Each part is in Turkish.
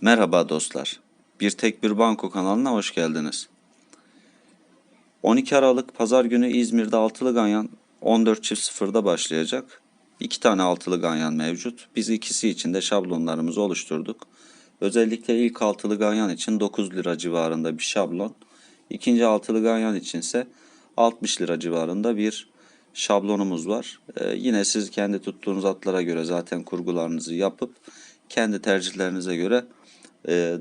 Merhaba dostlar. Bir Tek Bir Banko kanalına hoş geldiniz. 12 Aralık Pazar günü İzmir'de altılı ganyan 14.00'da başlayacak. İki tane altılı ganyan mevcut. Biz ikisi için de şablonlarımızı oluşturduk. Özellikle ilk altılı ganyan için 9 lira civarında bir şablon. İkinci altılı ganyan içinse 60 lira civarında bir şablonumuz var. Ee, yine siz kendi tuttuğunuz atlara göre zaten kurgularınızı yapıp kendi tercihlerinize göre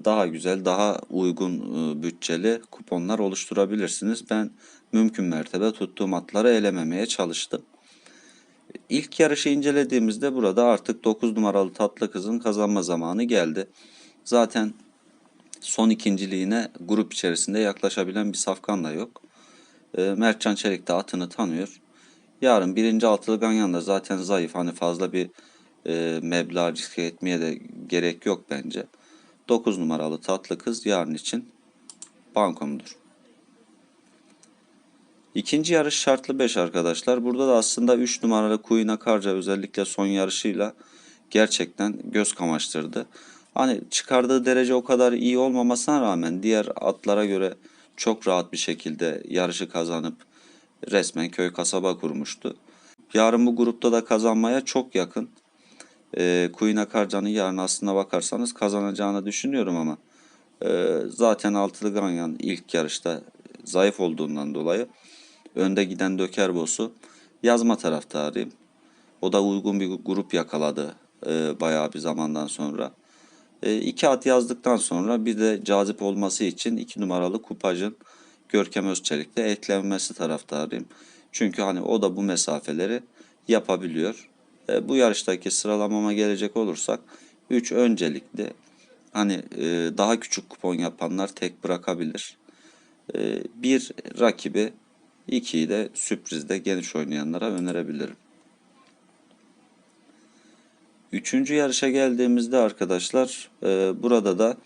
daha güzel, daha uygun e, bütçeli kuponlar oluşturabilirsiniz. Ben mümkün mertebe tuttuğum atları elememeye çalıştım. İlk yarışı incelediğimizde burada artık 9 numaralı tatlı kızın kazanma zamanı geldi. Zaten son ikinciliğine grup içerisinde yaklaşabilen bir safkan da yok. E, Mertcan Çelik de atını tanıyor. Yarın birinci altılı ganyan da zaten zayıf. Hani fazla bir e, meblağ riske etmeye de gerek yok bence. 9 numaralı tatlı kız yarın için bankomdur. İkinci yarış şartlı 5 arkadaşlar. Burada da aslında 3 numaralı Kuyuna Karca özellikle son yarışıyla gerçekten göz kamaştırdı. Hani çıkardığı derece o kadar iyi olmamasına rağmen diğer atlara göre çok rahat bir şekilde yarışı kazanıp resmen köy kasaba kurmuştu. Yarın bu grupta da kazanmaya çok yakın. E, Queen Akarcan'ın yarın aslına bakarsanız kazanacağını düşünüyorum ama e, zaten altılı Ganyan ilk yarışta zayıf olduğundan dolayı önde giden Döker Boss'u yazma taraftarıyım. O da uygun bir grup yakaladı e, bayağı bir zamandan sonra. E, iki at yazdıktan sonra bir de cazip olması için iki numaralı kupajın Görkem Özçelik'le eklenmesi taraftarıyım. Çünkü hani o da bu mesafeleri yapabiliyor. E, bu yarıştaki sıralamama gelecek olursak 3 öncelikli hani e, daha küçük kupon yapanlar tek bırakabilir. E, bir rakibi, ikiyi de sürprizde geniş oynayanlara önerebilirim. Üçüncü yarışa geldiğimizde arkadaşlar e, burada da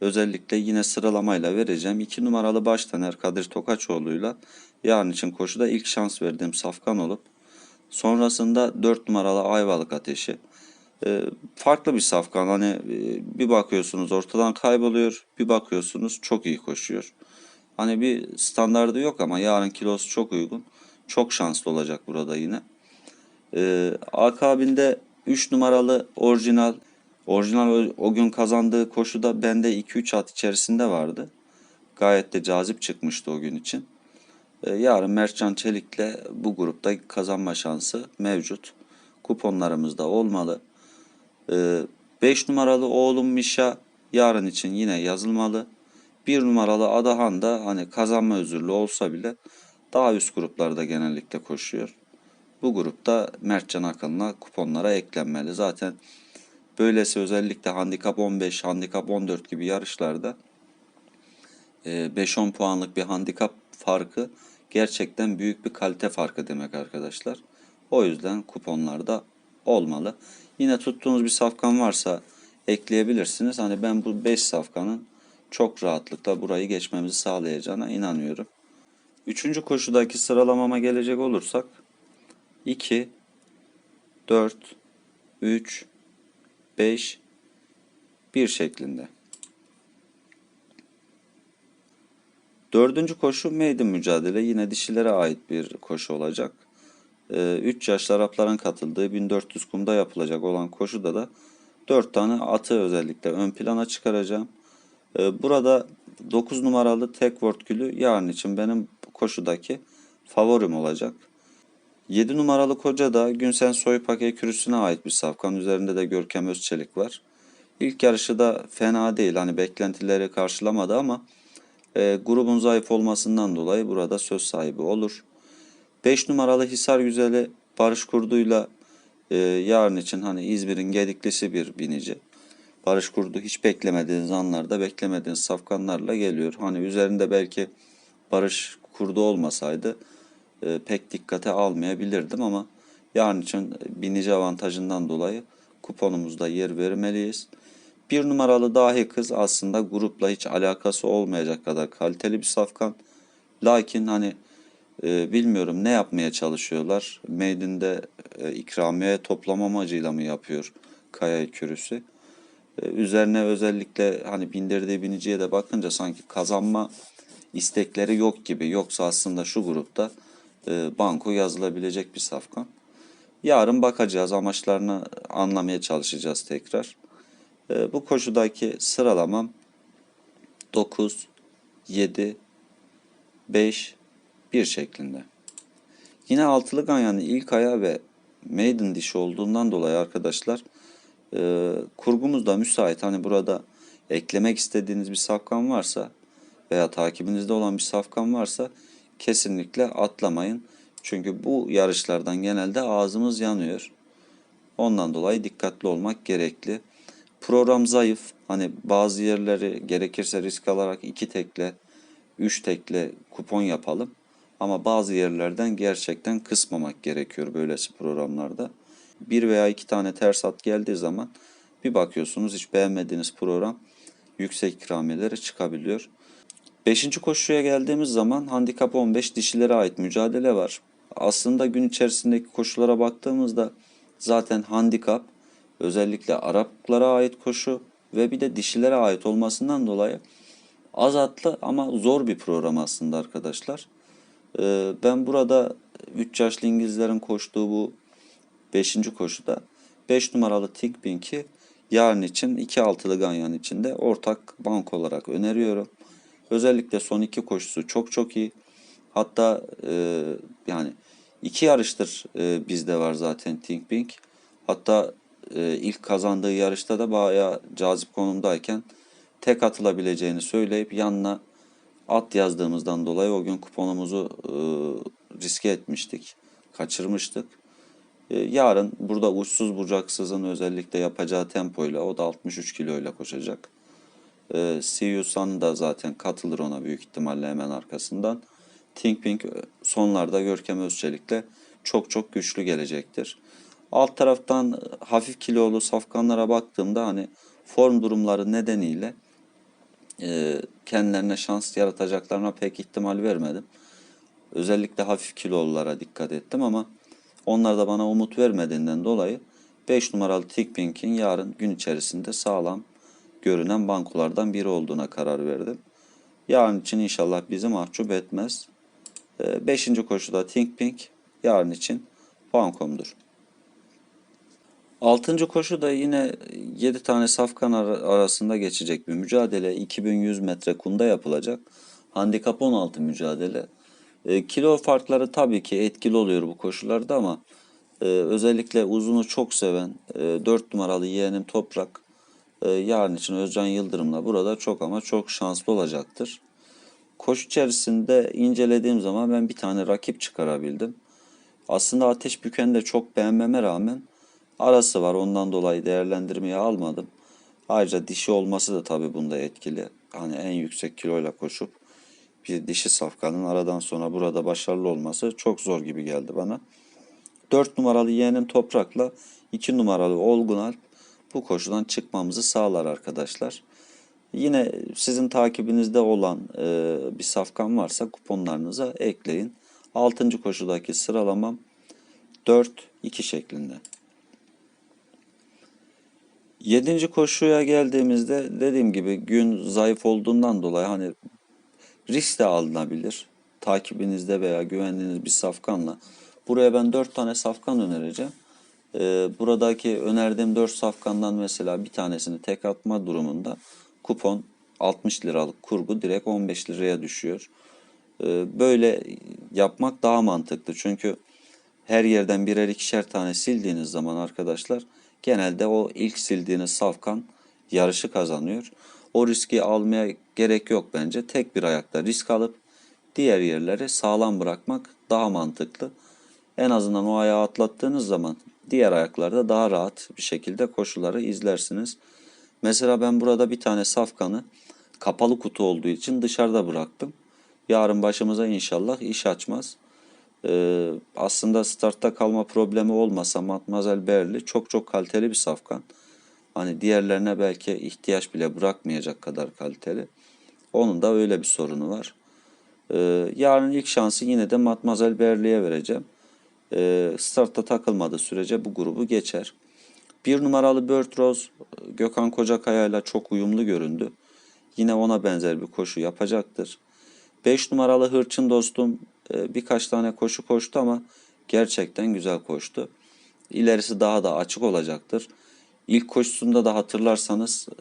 özellikle yine sıralamayla vereceğim. 2 numaralı baştaner Kadir Tokaçoğlu'yla yarın için koşuda ilk şans verdiğim safkan olup sonrasında 4 numaralı Ayvalık Ateşi. E, farklı bir safkan hani e, bir bakıyorsunuz ortadan kayboluyor bir bakıyorsunuz çok iyi koşuyor. Hani bir standardı yok ama yarın kilosu çok uygun. Çok şanslı olacak burada yine. E, akabinde 3 numaralı orijinal orijinal o, o gün kazandığı koşuda bende 2-3 at içerisinde vardı. Gayet de cazip çıkmıştı o gün için. E, yarın Mertcan Çelik'le bu grupta kazanma şansı mevcut. Kuponlarımız da olmalı. 5 numaralı oğlum Mişa yarın için yine yazılmalı. 1 numaralı Adahan da hani kazanma özürlü olsa bile daha üst gruplarda genellikle koşuyor. Bu grupta Mertcan Akın'la kuponlara eklenmeli. Zaten böylesi özellikle handikap 15, handikap 14 gibi yarışlarda 5-10 puanlık bir handikap farkı gerçekten büyük bir kalite farkı demek arkadaşlar. O yüzden kuponlarda olmalı. Yine tuttuğunuz bir safkan varsa ekleyebilirsiniz. Hani ben bu 5 safkanın çok rahatlıkla burayı geçmemizi sağlayacağına inanıyorum. Üçüncü koşudaki sıralamama gelecek olursak 2, 4, 3, 5, 1 şeklinde. Dördüncü koşu maiden mücadele. Yine dişilere ait bir koşu olacak. 3 yaşlı Arapların katıldığı 1400 kumda yapılacak olan koşuda da 4 tane atı özellikle ön plana çıkaracağım. Ee, burada 9 numaralı tek word gülü yarın için benim koşudaki favorim olacak. 7 numaralı koca da Günsen Soypak ekürüsüne ait bir safkan. Üzerinde de Görkem Özçelik var. İlk yarışı da fena değil. Hani beklentileri karşılamadı ama e, grubun zayıf olmasından dolayı burada söz sahibi olur. 5 numaralı Hisar Güzeli Barış Kurdu'yla e, yarın için hani İzmir'in gediklisi bir binici. Barış Kurdu hiç beklemediğiniz anlarda beklemediğiniz safkanlarla geliyor. Hani üzerinde belki Barış Kurdu olmasaydı e, pek dikkate almayabilirdim ama yarın için binici avantajından dolayı kuponumuzda yer vermeliyiz. Bir numaralı dahi kız aslında grupla hiç alakası olmayacak kadar kaliteli bir safkan. Lakin hani e, bilmiyorum ne yapmaya çalışıyorlar. Maiden'de e, ikramiye toplama amacıyla mı yapıyor Kaya Kürüsü? Ee, üzerine özellikle hani bindirdiği biniciye de bakınca sanki kazanma istekleri yok gibi. Yoksa aslında şu grupta e, banko yazılabilecek bir safkan. Yarın bakacağız amaçlarını anlamaya çalışacağız tekrar. E, bu koşudaki sıralamam 9, 7, 5, 1 şeklinde. Yine altılı ganyanın ilk ayağı ve maiden dişi olduğundan dolayı arkadaşlar e, kurgumuz da müsait. Hani burada eklemek istediğiniz bir safkan varsa veya takibinizde olan bir safkan varsa kesinlikle atlamayın. Çünkü bu yarışlardan genelde ağzımız yanıyor. Ondan dolayı dikkatli olmak gerekli. Program zayıf. Hani bazı yerleri gerekirse risk alarak iki tekle, üç tekle kupon yapalım. Ama bazı yerlerden gerçekten kısmamak gerekiyor böylesi programlarda. Bir veya iki tane ters at geldiği zaman bir bakıyorsunuz hiç beğenmediğiniz program yüksek ikramiyeleri çıkabiliyor. Beşinci koşuya geldiğimiz zaman handikap 15 dişilere ait mücadele var. Aslında gün içerisindeki koşulara baktığımızda zaten handikap özellikle Araplara ait koşu ve bir de dişilere ait olmasından dolayı az atlı ama zor bir program aslında arkadaşlar. Ee, Ben burada 3 yaşlı İngilizlerin koştuğu bu 5. koşuda 5 numaralı Tinkpink'i yarın için 2 altılı ganyan içinde ortak bank olarak öneriyorum. Özellikle son iki koşusu çok çok iyi. Hatta e, yani iki yarıştır e, bizde var zaten Tinkpink. Hatta e, ilk kazandığı yarışta da bayağı cazip konumdayken tek atılabileceğini söyleyip yanına at yazdığımızdan dolayı o gün kuponumuzu e, riske etmiştik. Kaçırmıştık. E, yarın burada uçsuz bucaksızın özellikle yapacağı tempoyla o da 63 kiloyla koşacak. E, Sun da zaten katılır ona büyük ihtimalle hemen arkasından. Think Pink sonlarda Görkem Özçelik'le çok çok güçlü gelecektir. Alt taraftan hafif kilolu safkanlara baktığımda hani form durumları nedeniyle e, kendilerine şans yaratacaklarına pek ihtimal vermedim. Özellikle hafif kilolulara dikkat ettim ama onlar da bana umut vermediğinden dolayı 5 numaralı Tickpink'in yarın gün içerisinde sağlam görünen bankolardan biri olduğuna karar verdim. Yarın için inşallah bizi mahcup etmez. 5. koşuda Tinkpink yarın için bankomdur. Altıncı koşu da yine 7 tane safkan ar- arasında geçecek bir mücadele. 2100 metre kumda yapılacak. Handikap 16 mücadele. E, kilo farkları tabii ki etkili oluyor bu koşularda ama e, özellikle uzunu çok seven e, 4 numaralı yeğenim Toprak e, yarın için Özcan Yıldırım'la burada çok ama çok şanslı olacaktır. Koşu içerisinde incelediğim zaman ben bir tane rakip çıkarabildim. Aslında Ateş Büken'i de çok beğenmeme rağmen arası var. Ondan dolayı değerlendirmeye almadım. Ayrıca dişi olması da tabii bunda etkili. Hani en yüksek kiloyla koşup bir dişi safkanın aradan sonra burada başarılı olması çok zor gibi geldi bana. 4 numaralı yeğenim Toprak'la 2 numaralı Olgun Alp bu koşudan çıkmamızı sağlar arkadaşlar. Yine sizin takibinizde olan e, bir safkan varsa kuponlarınıza ekleyin. 6. koşudaki sıralamam 4-2 şeklinde. 7. koşuya geldiğimizde dediğim gibi gün zayıf olduğundan dolayı hani risk de alınabilir. Takibinizde veya güvendiğiniz bir safkanla. Buraya ben 4 tane safkan önereceğim. Ee, buradaki önerdiğim 4 safkandan mesela bir tanesini tek atma durumunda kupon 60 liralık kurgu direkt 15 liraya düşüyor. Ee, böyle yapmak daha mantıklı. Çünkü her yerden birer ikişer tane sildiğiniz zaman arkadaşlar genelde o ilk sildiğiniz safkan yarışı kazanıyor. O riski almaya gerek yok bence. Tek bir ayakta risk alıp diğer yerleri sağlam bırakmak daha mantıklı. En azından o ayağı atlattığınız zaman diğer ayaklarda daha rahat bir şekilde koşuları izlersiniz. Mesela ben burada bir tane safkanı kapalı kutu olduğu için dışarıda bıraktım. Yarın başımıza inşallah iş açmaz. Ee, aslında startta kalma problemi olmasa Matmazel Berli çok çok kaliteli bir safkan. Hani diğerlerine belki ihtiyaç bile bırakmayacak kadar kaliteli. Onun da öyle bir sorunu var. Ee, yarın ilk şansı yine de Matmazel Berli'ye vereceğim. Ee, startta takılmadığı sürece bu grubu geçer. Bir numaralı Bird Rose Gökhan Kocakaya ile çok uyumlu göründü. Yine ona benzer bir koşu yapacaktır. 5 numaralı Hırçın dostum birkaç tane koşu koştu ama gerçekten güzel koştu. İlerisi daha da açık olacaktır. İlk koşusunda da hatırlarsanız e,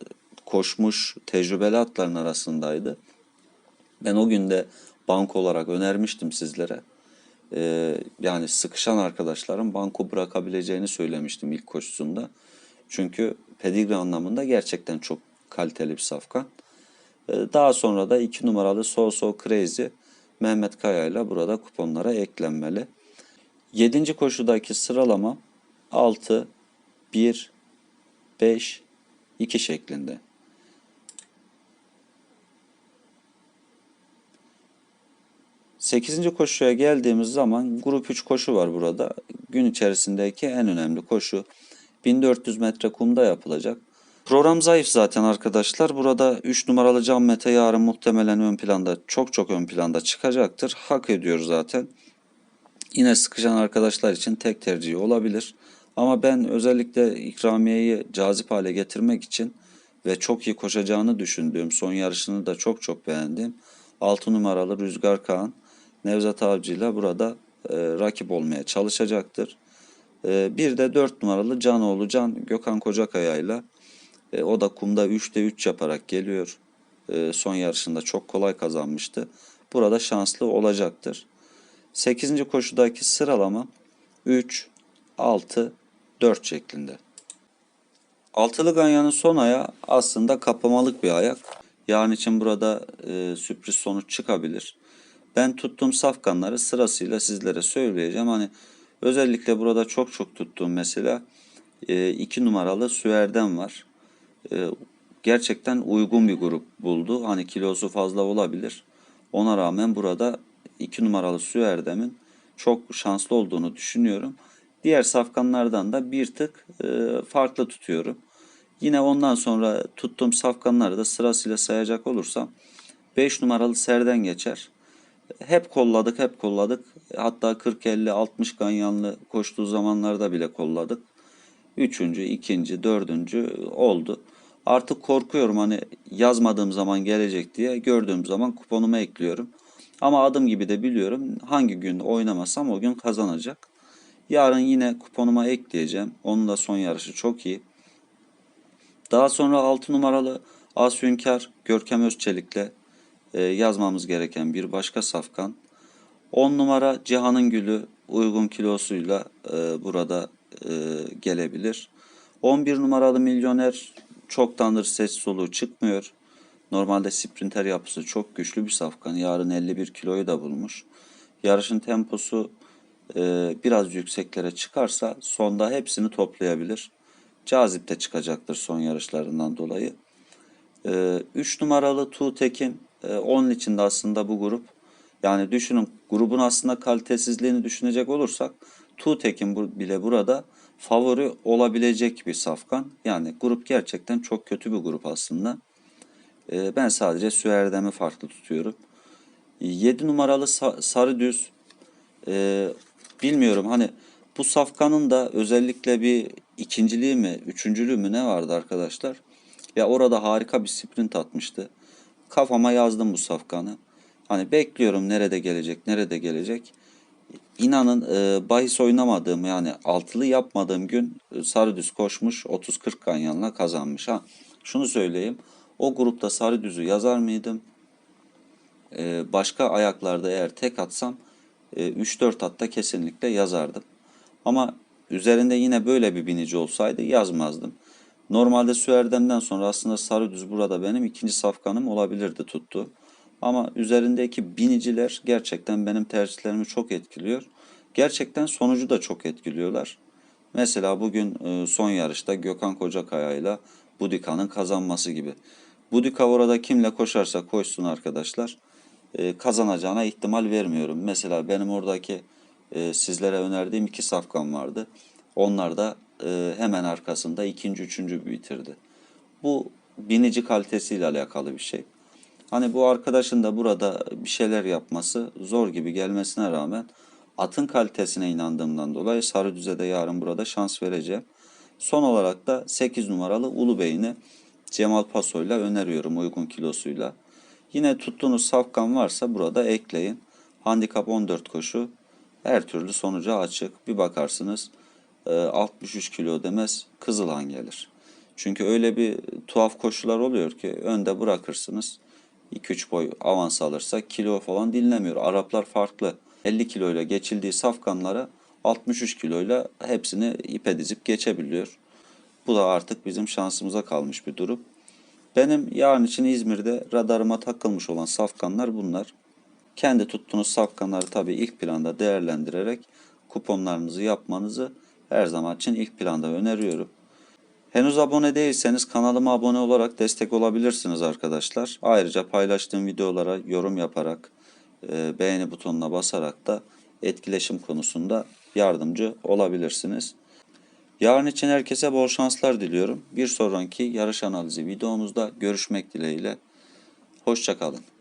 koşmuş tecrübeli atların arasındaydı. Ben o gün de banko olarak önermiştim sizlere. Ee, yani sıkışan arkadaşların banko bırakabileceğini söylemiştim ilk koşusunda. Çünkü pedigre anlamında gerçekten çok kaliteli bir safkan. Ee, daha sonra da 2 numaralı So So Crazy Mehmet Kaya ile burada kuponlara eklenmeli. 7. koşudaki sıralama 6, 1, 5, 2 şeklinde. Sekizinci koşuya geldiğimiz zaman grup 3 koşu var burada. Gün içerisindeki en önemli koşu 1400 metre kumda yapılacak. Program zayıf zaten arkadaşlar. Burada 3 numaralı Can Mete yarın muhtemelen ön planda çok çok ön planda çıkacaktır. Hak ediyor zaten. Yine sıkışan arkadaşlar için tek tercihi olabilir. Ama ben özellikle ikramiyeyi cazip hale getirmek için ve çok iyi koşacağını düşündüğüm son yarışını da çok çok beğendim. 6 numaralı Rüzgar Kağan Nevzat Avcı ile burada e, rakip olmaya çalışacaktır. E, bir de 4 numaralı Canoğlu Can Gökhan Kocakaya ile e, o da kumda 3'te 3 yaparak geliyor. E, son yarışında çok kolay kazanmıştı. Burada şanslı olacaktır. 8. koşudaki sıralama 3, 6, 4 şeklinde. Altılı ganyanın son ayağı aslında kapamalık bir ayak. Yarın için burada e, sürpriz sonuç çıkabilir. Ben tuttuğum safkanları sırasıyla sizlere söyleyeceğim. Hani özellikle burada çok çok tuttuğum mesela 2 e, numaralı Süerden var. E, gerçekten uygun bir grup buldu. Hani kilosu fazla olabilir. Ona rağmen burada 2 numaralı Süerdem'in çok şanslı olduğunu düşünüyorum. Diğer safkanlardan da bir tık e, farklı tutuyorum. Yine ondan sonra tuttuğum safkanları da sırasıyla sayacak olursam 5 numaralı Serden geçer. Hep kolladık, hep kolladık. Hatta 40 50 60 ganyanlı koştuğu zamanlarda bile kolladık. Üçüncü, ikinci, dördüncü oldu. Artık korkuyorum hani yazmadığım zaman gelecek diye gördüğüm zaman kuponuma ekliyorum. Ama adım gibi de biliyorum hangi gün oynamasam o gün kazanacak. Yarın yine kuponuma ekleyeceğim. Onun da son yarışı çok iyi. Daha sonra 6 numaralı Asyünkar Görkem Özçelik'le e, yazmamız gereken bir başka safkan. 10 numara Cihan'ın Gülü uygun kilosuyla e, burada e, gelebilir. 11 numaralı Milyoner çoktandır ses soluğu çıkmıyor. Normalde sprinter yapısı çok güçlü bir safkan. Yarın 51 kiloyu da bulmuş. Yarışın temposu e, biraz yükseklere çıkarsa sonda hepsini toplayabilir. Cazip de çıkacaktır son yarışlarından dolayı. 3 e, numaralı Tuğtekin e, onun içinde aslında bu grup. Yani düşünün grubun aslında kalitesizliğini düşünecek olursak Tuğtekin bile burada favori olabilecek bir safkan. Yani grup gerçekten çok kötü bir grup aslında. E, ben sadece Süerdem'i farklı tutuyorum. 7 numaralı Sa Sarı Düz e, bilmiyorum hani bu safkanın da özellikle bir ikinciliği mi, üçüncülüğü mü ne vardı arkadaşlar? Ya orada harika bir sprint atmıştı. Kafama yazdım bu safkanı. Hani bekliyorum nerede gelecek, nerede gelecek. İnanın e, bahis oynamadığım yani altılı yapmadığım gün e, sarı düz koşmuş 30-40 ganyanla kazanmış. Ha, şunu söyleyeyim. O grupta sarı düzü yazar mıydım? E, başka ayaklarda eğer tek atsam e, 3-4 hatta kesinlikle yazardım. Ama üzerinde yine böyle bir binici olsaydı yazmazdım. Normalde Süerdem'den sonra aslında Sarıdüz burada benim ikinci safkanım olabilirdi tuttu. Ama üzerindeki biniciler gerçekten benim tercihlerimi çok etkiliyor. Gerçekten sonucu da çok etkiliyorlar. Mesela bugün e, son yarışta Gökhan Kocakaya ile Budika'nın kazanması gibi. Budika orada kimle koşarsa koşsun arkadaşlar e, kazanacağına ihtimal vermiyorum. Mesela benim oradaki e, sizlere önerdiğim iki safkan vardı. Onlar da hemen arkasında ikinci, üçüncü bitirdi. Bu binici kalitesiyle alakalı bir şey. Hani bu arkadaşın da burada bir şeyler yapması zor gibi gelmesine rağmen atın kalitesine inandığımdan dolayı sarı düzede yarın burada şans vereceğim. Son olarak da 8 numaralı Ulu Beyni Cemal Paso'yla öneriyorum uygun kilosuyla. Yine tuttuğunuz safkan varsa burada ekleyin. Handikap 14 koşu her türlü sonuca açık. Bir bakarsınız e, 63 kilo demez Kızılan gelir. Çünkü öyle bir tuhaf koşular oluyor ki önde bırakırsınız. 2-3 boy avans alırsa kilo falan dinlemiyor. Araplar farklı. 50 kiloyla geçildiği safkanlara 63 kiloyla hepsini ipe dizip geçebiliyor. Bu da artık bizim şansımıza kalmış bir durum. Benim yarın için İzmir'de radarıma takılmış olan safkanlar bunlar. Kendi tuttuğunuz safkanları tabii ilk planda değerlendirerek kuponlarınızı yapmanızı her zaman için ilk planda öneriyorum. Henüz abone değilseniz kanalıma abone olarak destek olabilirsiniz arkadaşlar. Ayrıca paylaştığım videolara yorum yaparak, e, beğeni butonuna basarak da etkileşim konusunda yardımcı olabilirsiniz. Yarın için herkese bol şanslar diliyorum. Bir sonraki yarış analizi videomuzda görüşmek dileğiyle. Hoşçakalın.